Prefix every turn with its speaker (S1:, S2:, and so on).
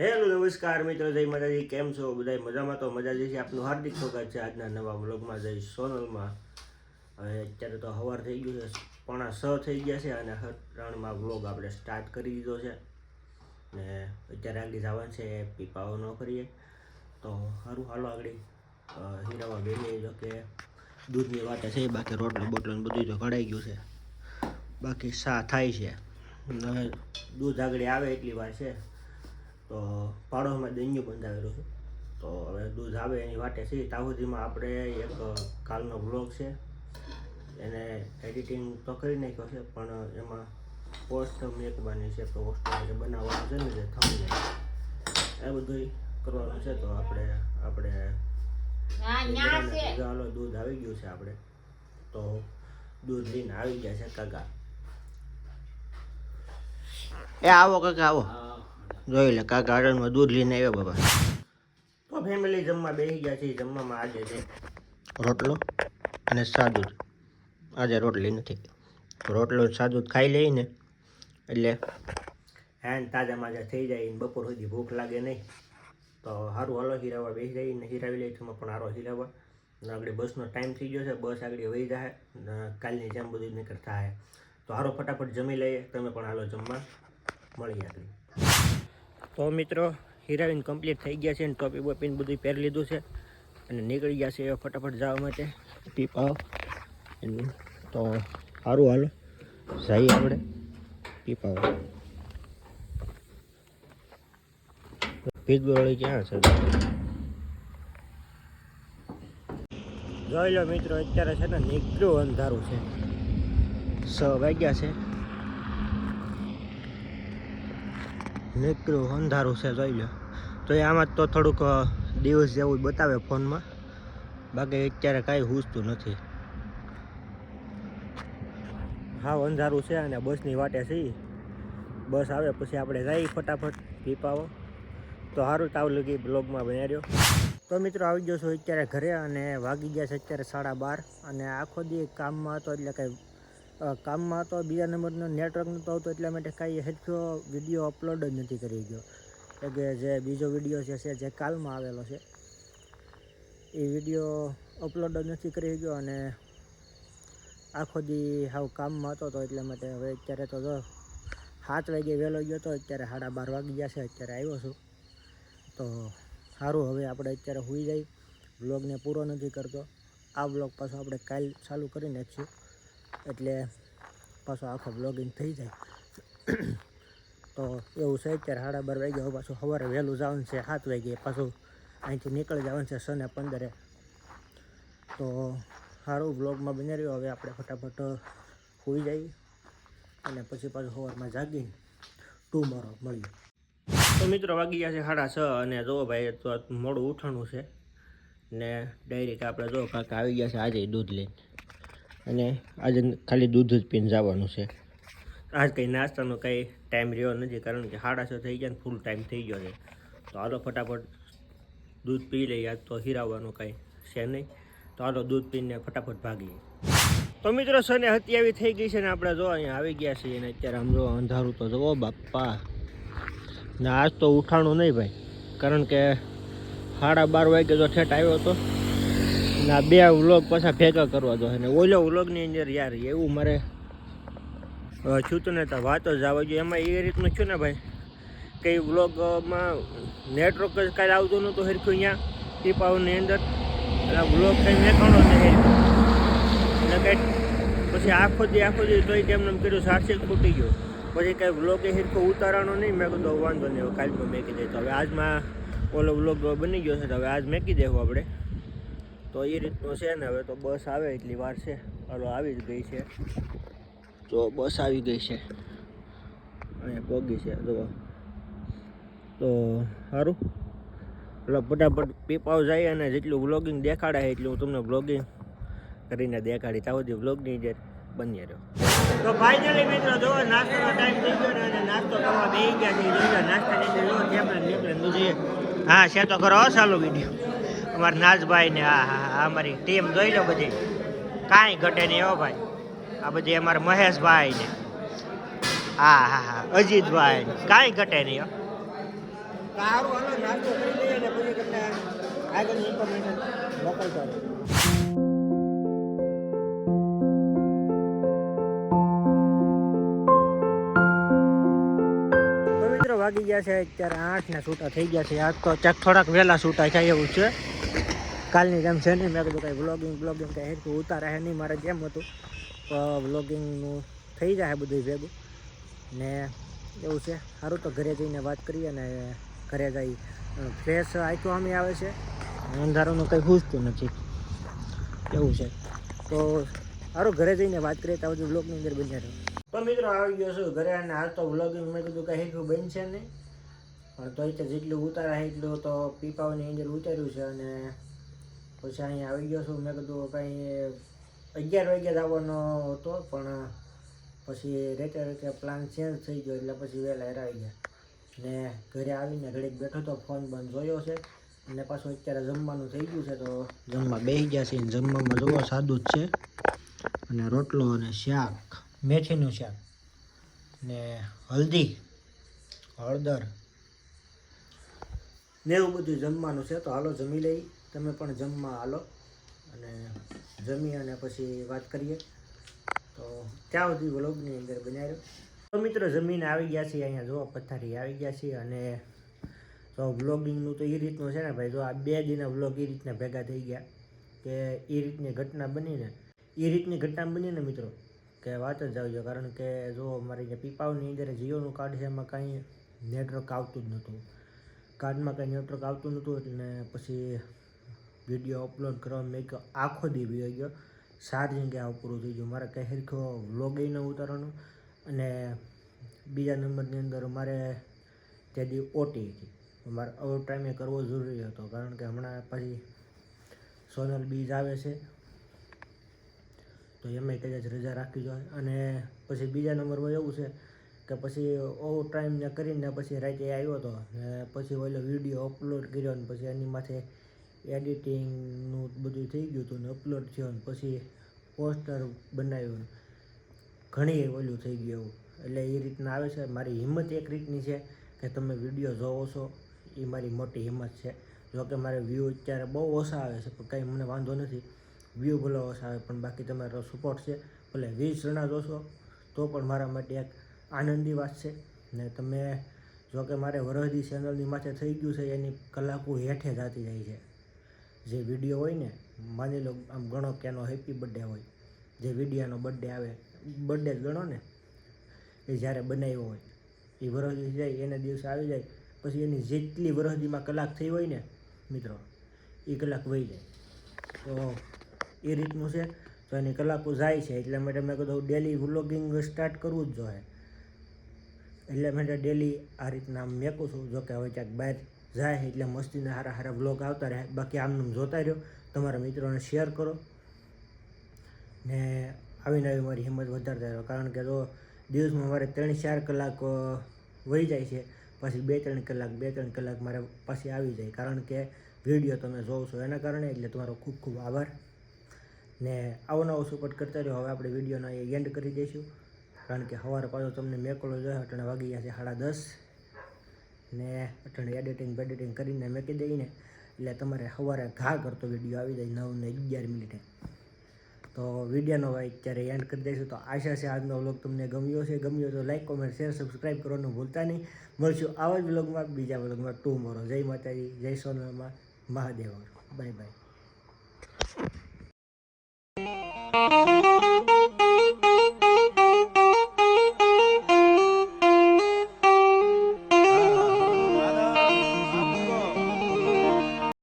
S1: Hello, નમસ્કાર મિત્રો, જય માતાજી. કેમ છો? બધા મજામાં? તો મજા જે છે આપનું હાર્દિક સ્વાગત છે આજના નવા વ્લોગમાં જઈ સોનલમાં. હવે અત્યારે તો સવાર થઈ ગયું છે, પોણા છ થઈ ગયા છે અને ત્રણમાં વ્લોગ આપણે સ્ટાર્ટ કરી દીધો છે. ને અત્યારે આગળ જવાનું છે પીપાઓ ન કરીએ. તો સારું હાલો આગળ. હીરામાં હીરાવા જો કે દૂધની વાટે છે, બાકી રોટલો બોટલો બધું તો ઘડાઈ ગયું છે. બાકી સા થાય છે. હવે દૂધ આગળ આવે એટલી વાર છે. તો પાડોશમાં દૈન્યું બંધાવેલું છે તો હવે દૂધ આવે એની વાટે છે. ત્યાં સુધીમાં આપણે એક કાલનો બ્લોગ છે. એને એડિટિંગ તો કરી નાખ્યો છે પણ એમાં પોસ્ટ મેકવાની છે તો પોસ્ટ જે બનાવવાનું છે ને જે થંબ એ બધું કરવાનું છે તો આપણે આપણે હાલો દૂધ આવી ગયું છે આપણે. તો દૂધ લઈને આવી ગયા છે કાકા. એ આવો કાકા આવો. જોઈ લે કા ગાર્ડનમાં દૂધ લઈને આવ્યો બાબા? તો ફેમિલી જમવા બેસી ગયા છે જમવામાં આજે છે. રોટલો અને સાદું આજે રોટલી નથી. રોટલો સાદું ખાઈ લઈને એટલે હેન તાજા માજા થઈ જાય ને બપોર સુધી ભૂખ લાગે નહીં. તો સારું હાલો હીરાવા બેસી જાય ને હીરાવી લઈ છીએ પણ હારો હીરાવા. આગળ બસનો ટાઈમ થઈ ગયો છે બસ આગળ વહી જાય કાલની જેમ બધું નીકળતા થાય તો હારો ફટાફટ જમી લઈએ તમે પણ હાલો જમવા. મળીએ આગળ. તો મિત્રો હિરાવીન કમ્પ્લીટ થઈ ગયા છે ને ટોપી બોપીને બધું પહેરી લીધું છે. અને નીકળી ગયા છે ફટાફટ જવા માટે. પીપાવ તો સારું હાલો. જઈએ આપણે. પીપાવ પીતગોળી ક્યાં છે? જોઈ લો મિત્રો, અત્યારે છે ને નીકળ્યું અંધારું છે. છ વાગ્યા છે. નીકળ્યું, અંધારું છે, જોઈ લો તો એ આમાં તો થોડુંક દિવસ જેવું બતાવે ફોનમાં. બાકી અત્યારે કાંઈ હુસતું નથી. હા, અંધારું છે અને બસની વાટે છે બસ આવે, પછી આપણે જઈએ ફટાફટ, પીપાવો. તો સારું તાવ લગી બ્લોગમાં બનાવ્યો તો મિત્રો, આવી ગયો છું અત્યારે ઘરે અને વાગી ગયા છે અત્યારે સાડા બાર. અને આખો દી કામમાં હતો એટલે કંઈ કામમાં હતો બીજા નંબરનો નેટવર્ક નહોતો આવતો એટલા માટે કાંઈ હેઠો વીડિયો અપલોડ જ નથી કરી ગયો એટલે કે જે બીજો વીડિયો છે, જે કાલમાં આવેલો છે, એ વીડિયો અપલોડ જ નથી કરી ગયો અને આખો દી હાવ કામમાં હતો તો એટલા માટે હવે અત્યારે તો જો સાત વાગે વહેલો ગયો તો અત્યારે સાડા બાર વાગી ગયા છે, અત્યારે આવ્યો છું. તો સારું હવે આપણે અત્યારે સુઈ જઈ. બ્લોગને પૂરો નથી કરતો. આ બ્લોગ પાછો આપણે કાલ ચાલુ કરી નાખીશું એટલે પાછો આખો બ્લોગિંગ થઈ જાય. તો એવું છે, અત્યારે સાડા બાર વાગ્યા હવે પાછું સવારે વહેલું જવાનું છે, સાત વાગે પાછું અહીંથી નીકળી જવાનું છે સને પંદરે. તો સારું બ્લોગમાં બની રહ્યો. હવે આપણે ફટાફટ સુઈ જઈએ અને પછી પાછું સવારમાં જાગીને ટુમોરો મળીએ. તો મિત્રો વાગી ગયા છે સાડા છ અને જો ભાઈ તો મોડું ઉઠાણું છે ને ડાયરેક્ટ આપણે જો કાંક આવી ગયા છે આજે દૂધ લઈને. અને આજે ખાલી દૂધ જ પીને જવાનું છે. આજ કંઈ નાસ્તાનો કંઈ ટાઈમ રહ્યો નથી, કારણ કે સાડા છ થઈ ગયા ને ફૂલ ટાઈમ થઈ ગયો છે. તો હાલો ફટાફટ દૂધ પી લઈએ, આજ તો હીરાવવાનું કંઈ છે નહીં. તો હાલો દૂધ પીને ફટાફટ ભાગીએ. તો મિત્રો સને હત્યાવી થઈ ગઈ છે ને આપણે જો અહીંયા આવી ગયા છીએ અને અત્યારે આમ જો અંધારું તો જુઓ બાપ્પા. ને આજ તો ઉઠાણું નહીં ભાઈ, કારણ કે સાડા બાર વાગે જો ઠેઠ આવ્યો હતો ને આ બે વ્લોગ પાછા ભેગા કરવા દો અને ઓલો વ્લોગની અંદર યાર એવું મારે છૂતું ને તો વાતો જ આવવા જોઈએ. એમાં એ રીતનું છું ને ભાઈ, કે વ્લોગમાં નેટવર્ક જ કાંઈ આવતું નહોતું હરખું અહીંયા. ટીપાઓની અંદર એટલે વ્લોગ કંઈ મેકાણો નહીં એટલે કંઈક પછી આખો દી આખો દી તોય એમ કીધું સારસિક ફૂટી ગયો. પછી કાંઈ વ્લોગ એ હિરખો ઉતારવાનો નહીં, મેં કીધું વાંધો નહીં, હવે કાલ પણ મેકી દે તો હવે આજમાં ઓલો વ્લોગ બની ગયો છે, તો હવે આજ મેકી દેવું આપણે. તો એ રીતનું છે ને, હવે તો બસ આવે એટલી વાર છે. હલો, આવી જ ગઈ છે. તો બસ આવી ગઈ છે. અહીંયા પોગી છે, જો. તો સારું. એટલે ફટાફટ પીપાવ જાય અને જેટલું વ્લોગિંગ દેખાડે એટલું હું તમને વ્લોગિંગ કરીને દેખાડી. ત્યાં સુધી વ્લોગની જે બની રહ્યો તો ફાઇનલી મિત્રો, જો, નાસ્તાનો ટાઈમ થઈ ગયો અને નાસ્તો કરવા બેસી ગયા છે નાસ્તા અંદર જો થેપલા ને થેપલા ને બધું છે. હા છે તો કરો ચાલુ વીડિયો અમારા નાજભાઈ ને હા અમારી ટીમ જોઈ લો બધી. કાંઈ ઘટે નહીં હો ભાઈ. આ બધી અમારા મહેશભાઈ ને. હા હા હા અજીતભાઈ ને. કાંઈ ઘટે નહીં હો. ને મિત્રો વાગી ગયા છે અત્યારે આઠના છૂટા થઈ ગયા છે. આજ તો ચાક થોડાક વહેલા છૂટા થાય એવું છે. કાલની જેમ છે નહીં મેં કીધું કાંઈ વ્લોગિંગ બ્લોગિંગ કાંઈ હેરતું ઉતારે નહીં, મારે જેમ હતું. વ્લોગિંગનું થઈ જાય બધું ભેગું. ને એવું છે. સારું તો ઘરે જઈને વાત કરીએ ને ઘરે જઈ ફ્રેશ આંખો અમે આવે છે. અંધારાનું કંઈ પૂછતું નથી. એવું છે. તો સારું ઘરે જઈને વાત કરીએ, તો બધું બ્લોગની અંદર બન્યા રહો. તો મિત્રો આવી ગયો છું ઘરે અને હાલ તો વ્લોગિંગ મેં કીધું કંઈ હેઠું બનશે નહીં. પણ તો જેટલું ઉતારા એટલું તો પીપાઓની અંદર ઉતાર્યું છે અને પછી અહીંયા આવી ગયો છું. મેં કીધું કંઈ અગિયાર વાગ્યા આવવાનો હતો, પણ પછી રેતે રેતે પ્લાન ચેન્જ થઈ ગયો, એટલે પછી વહેલા આવી ગયા. ને ઘરે આવીને ઘડીક બેઠો તો ફોન બંધ જોયો છે. અને પાછું અત્યારે જમવાનું થઈ ગયું છે, તો જમવા બેસી ગયા છે જમવામાં જોવો સાદું જ છે. અને રોટલો અને શાક, મેથીનું શાક, ને હલ્દી, હળદર, ને એવું બધું જમવાનું છે. તો હાલો જમી લઈ તમે પણ જમવા હાલો અને જમી અને પછી વાત કરીએ. તો ત્યાં સુધી વ્લોગની અંદર બનાવ્યો તો મિત્રો જમીને આવી ગયા છીએ, અહીંયા જો પથારી આવી ગયા છીએ અને તો વ્લોગિંગનું તો એ રીતનું છે ને ભાઈ, જો આ બે દિના વ્લોગ એ રીતના ભેગા થઈ ગયા કે એ રીતની ઘટના બનીને, એ રીતની ઘટના બનીને મિત્રો કે વાત જ આવજો કારણ કે જો મારી જે પીપાવની અંદર જીઓનું કાર્ડ છે, એમાં કાંઈ નેટવર્ક આવતું જ નહોતું. કાર્ડમાં કાંઈ નેટવર્ક આવતું નહોતું એટલે પછી વીડિયો અપલોડ કરવા મેં કહ્યું આખો દી વયો ગયો. સાત જગ્યાએ પૂરું થઈ ગયું. મારે કંઈ સરખો વ્લોગ ન ઉતારવાનો. અને બીજા નંબરની અંદર મારે તે દી ઓટી હતી. મારે ઓવર ટાઈમે કરવો જરૂરી હતો. કારણ કે હમણાં પછી સોનલ બીજ આવે છે. તો એમાં કદાચ રજા રાખવી જોઈએ. અને પછી બીજા નંબરમાં એવું છે કે પછી ઓવર ટાઈમ ને કરીને પછી રાતે આવ્યો હતો. ને પછી ઓલો વીડિયો અપલોડ કર્યો ને પછી એની માથે એડિટિંગનું બધું થઈ ગયું હતું ને અપલોડ થયો ને પછી પોસ્ટર બનાવ્યું. ઘણી ઓલું થઈ ગયું એટલે એ રીતના આવે છે. મારી હિંમત એક રીતની છે કે તમે વીડિયો જોવો છો, એ મારી મોટી હિંમત છે. જો કે મારે વ્યૂ અત્યારે બહુ ઓછા આવે છે, પણ કંઈ મને વાંધો નથી. વ્યૂ ભલે ઓછા આવે, પણ બાકી તમારો સપોર્ટ છે. ભલે વીસ જણા જોશો, તો પણ મારા માટે એક આનંદની વાત છે. ને તમે જો કે મારે વરહદી ચેનલની માથે થઈ ગયું છે, એની કલાકો હેઠે જતી જાય છે. જે વીડિયો હોય ને, માની લો આમ ગણો કે એનો હેપી બર્થડે હોય, જે વિડીયાનો બર્થડે આવે બર્થડે જ ગણો ને, એ જ્યારે બનાવ્યો હોય, એ વરહદી જાય, એના દિવસે આવી જાય, પછી એની જેટલી વરહદીમાં કલાક થઈ હોય ને, મિત્રો, એ કલાક વહી જાય. તો એ રીતનું છે, તો એની કલાકો જાય છે, એટલે માટે મેં કીધું ડેલી વ્લોગિંગ સ્ટાર્ટ કરવું જ જોઈએ. એટલે માટે ડેલી આ રીતના મેકું છું, જોકે હવે ક્યાંક બહાર જાય એટલે મસ્તીના સારા સારા વ્લોગ આવતા રહે. બાકી આમનું જોતા રહ્યો. તમારા મિત્રોને શેર કરો. ને આવી મારી હિંમત વધારતા રહ્યો કારણ કે જો દિવસમાં મારે ત્રણ ચાર કલાક વહી જાય છે. પછી બે ત્રણ કલાક, બે ત્રણ કલાક મારે પાછી આવી જાય. કારણ કે વીડિયો તમે જોવો છો એના કારણે. એટલે તમારો ખૂબ ખૂબ આભાર. ને આવો નવો સપોર્ટ કરતા રહ્યો. હવે આપણે વિડીયોનો એ એન્ડ કરી દઈશું. કારણ કે સવારે પાછો તમને મેકલો જોયો, અટણે વાગી ગયા છે સાડા દસ. ને અઠણ એડિટિંગ બેડિટિંગ કરીને મેકી દઈને, એટલે તમારે સવારે ઘા કરતો વીડિયો આવી જાય નવ ને અગિયાર મિનિટે. તો વિડીયોનો અત્યારે એન્ડ કરી દઈશું. તો આશા છે આજનો વ્લોગ તમને ગમ્યો છે ગમ્યો તો લાઈક કોમેન્ટ શેર સબસ્ક્રાઈબ કરવાનું ભૂલતા નહીં. મળશું આવા જ વ્લોગમાં બીજા વ્લોગમાં ટુ મોરો જય માતાજી, જય સોનામાં, મહાદેવ. Bye bye